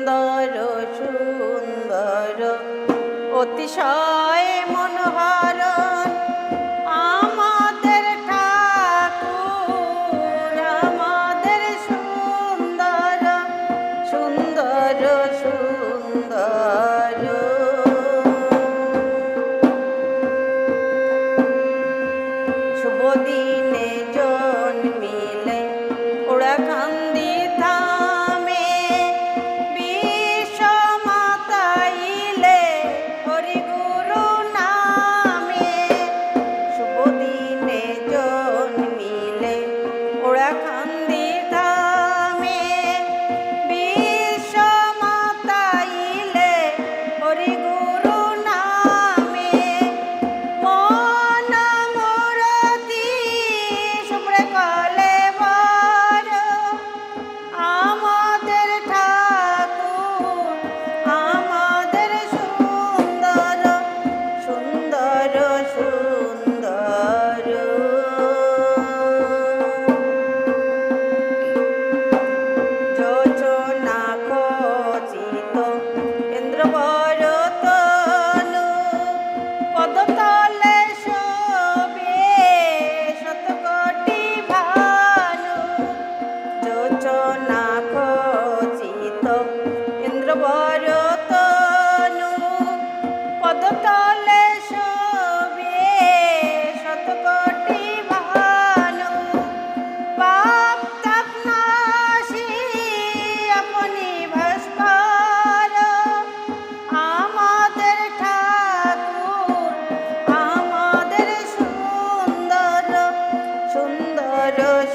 সুন্দর সুন্দর অতিশয় মনোহরণ আমাদের ঠাকুর আমাদের সুন্দর সুন্দর সুন্দর। রসুল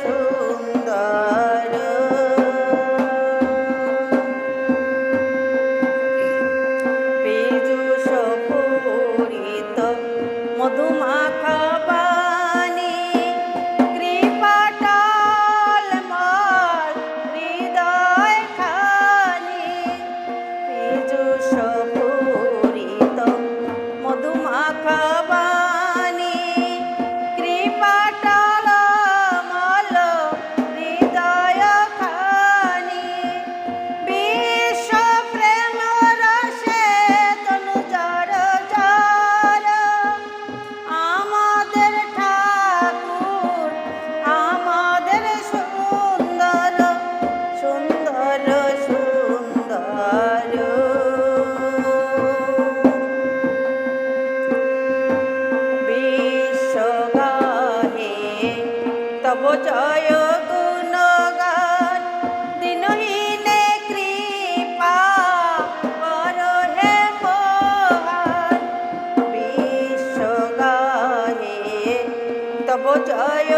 সুন্দর। জয় গুণগান। দিনহীনে কৃপা কর হে মহান। বিশ্ব গায়ে তব জয়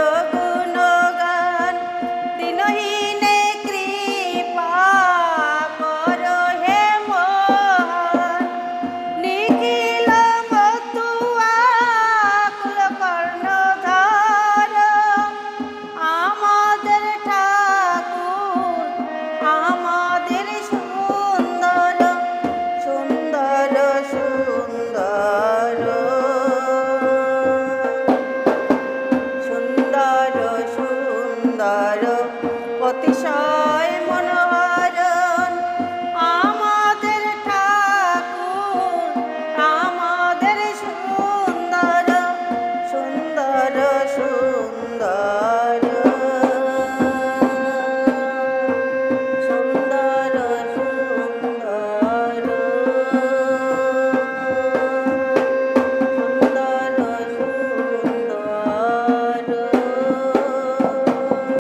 অতিশয়